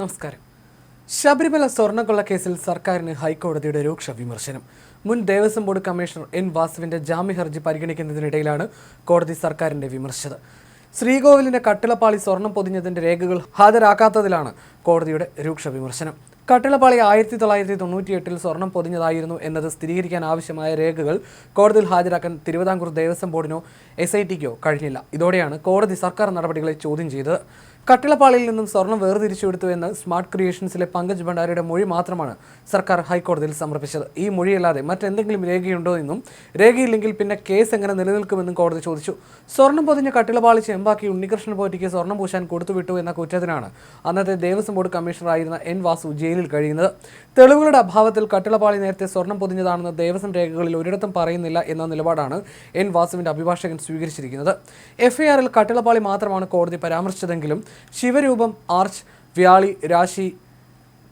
നമസ്കാരം. ശബരിമല സ്വർണക്കൊള്ള കേസിൽ സർക്കാരിന് ഹൈക്കോടതിയുടെ രൂക്ഷ വിമർശനം. മുൻ ദേവസ്വം ബോർഡ് കമ്മീഷണർ എൻ വാസുവിന്റെ ജാമ്യ ഹർജി പരിഗണിക്കുന്നതിനിടയിലാണ് കോടതി സർക്കാരിന്റെ വിമർശിച്ചത് ശ്രീകോവിലിന്റെ കട്ടിളപ്പാളി സ്വർണം പൊതിഞ്ഞതിന്റെ രേഖകൾ ഹാജരാക്കാത്തതിലാണ് കോടതിയുടെ രൂക്ഷ വിമർശനം. കട്ടിളപ്പാളി ആയിരത്തി തൊള്ളായിരത്തി തൊണ്ണൂറ്റിയെട്ടിൽ സ്വർണം പൊതിഞ്ഞതായിരുന്നു എന്നത് സ്ഥിരീകരിക്കാൻ ആവശ്യമായ രേഖകൾ കോടതിയിൽ ഹാജരാക്കാൻ തിരുവിതാംകൂർ ദേവസ്വം ബോർഡിനോ എസ് ഐ ടിക്കോ കഴിഞ്ഞില്ല. ഇതോടെയാണ് കോടതി സർക്കാർ നടപടികളെ ചോദ്യം ചെയ്തത്. കട്ടിളപ്പാളിയിൽ നിന്നും സ്വർണം വേർതിരിച്ചെടുത്തു എന്ന് സ്മാർട്ട് ക്രിയേഷൻസിലെ പങ്കജ് ഭണ്ഡാരിയുടെ മൊഴി മാത്രമാണ് സർക്കാർ ഹൈക്കോടതിയിൽ സമർപ്പിച്ചത്. ഈ മൊഴിയല്ലാതെ മറ്റെന്തെങ്കിലും രേഖയുണ്ടോ എന്നും രേഖയില്ലെങ്കിൽ പിന്നെ കേസ് എങ്ങനെ നിലനിൽക്കുമെന്നും കോടതി ചോദിച്ചു. സ്വർണം പൊതിഞ്ഞ കട്ടിളപ്പാളി ചെമ്പാക്കി ഉണ്ണികൃഷ്ണൻ പോറ്റിക്ക് സ്വർണം പൂശാൻ കൊടുത്തുവിട്ടു എന്ന കുറ്റത്തിനാണ് അന്നത്തെ ദേവസ്വം ബോർഡ് കമ്മീഷണറായിരുന്ന എൻ വാസു ജയിലിൽ കഴിയുന്നത്. തെളിവുകളുടെ അഭാവത്തിൽ കട്ടിളപ്പാളി നേരത്തെ സ്വർണം പൊതിഞ്ഞതാണെന്ന് ദേവസ്വം രേഖകളിൽ ഒരിടത്തും പറയുന്നില്ല എന്ന നിലപാടാണ് എൻ വാസുവിന്റെ അഭിഭാഷകൻ സ്വീകരിച്ചിരിക്കുന്നത്. എഫ്ഐആറിൽ കട്ടിളപ്പാളി മാത്രമാണ് കോടതി പരാമർശിച്ചതെങ്കിലും ശിവരൂപം ആർച്ച് വ്യാളി രാശി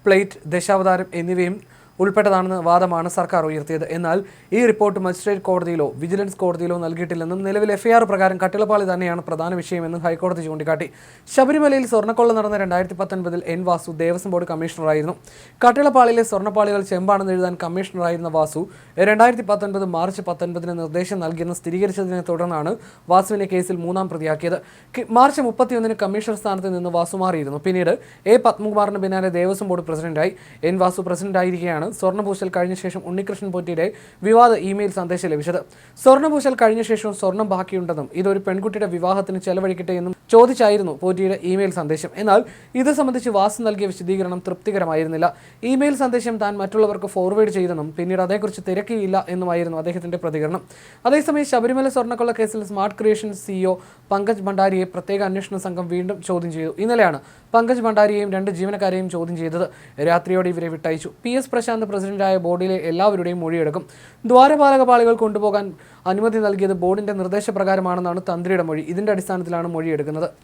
പ്ലേറ്റ് ദശാവതാരം എന്നിവയും ഉൾപ്പെട്ടതാണെന്ന വാദമാണ് സർക്കാർ ഉയർത്തിയത്. എന്നാൽ ഈ റിപ്പോർട്ട് മജിസ്ട്രേറ്റ് കോടതിയിലോ വിജിലൻസ് കോടതിയിലോ നൽകിയിട്ടില്ലെന്നും നിലവിൽ എഫ്ഐആർ പ്രകാരം കട്ടിളപ്പാളി തന്നെയാണ് പ്രധാന വിഷയമെന്നും ഹൈക്കോടതി ചൂണ്ടിക്കാട്ടി. ശബരിമലയിൽ സ്വർണക്കൊള്ള നടന്ന രണ്ടായിരത്തി പത്തൊൻപതിൽ എൻ വാസു ദേവസ്വം ബോർഡ് കമ്മീഷണറായിരുന്നു. കട്ടിളപ്പാളിയിലെ സ്വർണപ്പാളികൾ ചെമ്പാണെന്ന് എഴുതാൻ കമ്മീഷണറായിരുന്ന വാസു രണ്ടായിരത്തി പത്തൊൻപത് മാർച്ച് പത്തൊൻപതിന് നിർദ്ദേശം നൽകിയെന്ന് സ്ഥിരീകരിച്ചതിനെ തുടർന്നാണ് വാസുവിനെ കേസിൽ മൂന്നാം പ്രതിയാക്കിയത്. മാർച്ച് മുപ്പത്തിയൊന്നിന് കമ്മീഷണർ സ്ഥാനത്ത് നിന്ന് വാസു മാറിയിരുന്നു. പിന്നീട് എ പത്മകുമാറിന് പിന്നാലെ ദേവസ്വം ബോർഡ് പ്രസിഡന്റായി. എൻ വാസു പ്രസിഡന്റായിരിക്കെയാണ് സ്വർണപൂശൽ കഴിഞ്ഞ ശേഷം ഉണ്ണികൃഷ്ണൻ പോറ്റിയുടെ വിവാദ ഇമെയിൽ സന്ദേശം ലഭിച്ചത്. സ്വർണപൂശൽ കഴിഞ്ഞ ശേഷവും സ്വർണം ബാക്കിയുണ്ടെന്നും ഇതൊരു പെൺകുട്ടിയുടെ വിവാഹത്തിന് ചെലവഴിക്കട്ടെ എന്നും ചോദിച്ചായിരുന്നു പോറ്റിയുടെ ഇമെയിൽ സന്ദേശം. എന്നാൽ ഇത് സംബന്ധിച്ച് വാസു നൽകിയ വിശദീകരണം തൃപ്തികരമായിരുന്നില്ല. ഇമെയിൽ സന്ദേശം താൻ മറ്റുള്ളവർക്ക് ഫോർവേഡ് ചെയ്തെന്നും പിന്നീട് അതേക്കുറിച്ച് തിരക്കിയില്ല എന്നുമായിരുന്നു അദ്ദേഹത്തിന്റെ പ്രതികരണം. അതേസമയം ശബരിമല സ്വർണക്കൊള്ള കേസിൽ സ്മാർട്ട് ക്രിയേഷൻ സിഇഒ പങ്കജ് ഭണ്ഡാരിയെ പ്രത്യേക അന്വേഷണ സംഘം വീണ്ടും ചോദ്യം ചെയ്തു. ഇന്നലെയാണ് പങ്കജ് ഭണ്ഡാരിയെയും രണ്ട് ജീവനക്കാരെയും ചോദ്യം ചെയ്തത്. രാത്രിയോടെ ഇവരെ വിട്ടയച്ചു. പി എസ് പ്രശാന്ത് പ്രസിഡന്റായ ബോർഡിലെ എല്ലാവരുടെയും മൊഴിയെടുക്കും. ദ്വാരപാലക പാളികൾ കൊണ്ടുപോകാൻ അനുമതി നൽകിയത് ബോർഡിന്റെ നിർദ്ദേശപ്രകാരമാണെന്നാണ് തന്ത്രിയുടെ മൊഴി. ഇതിന്റെ അടിസ്ഥാനത്തിലാണ് മൊഴിയെടുക്കുന്നത്.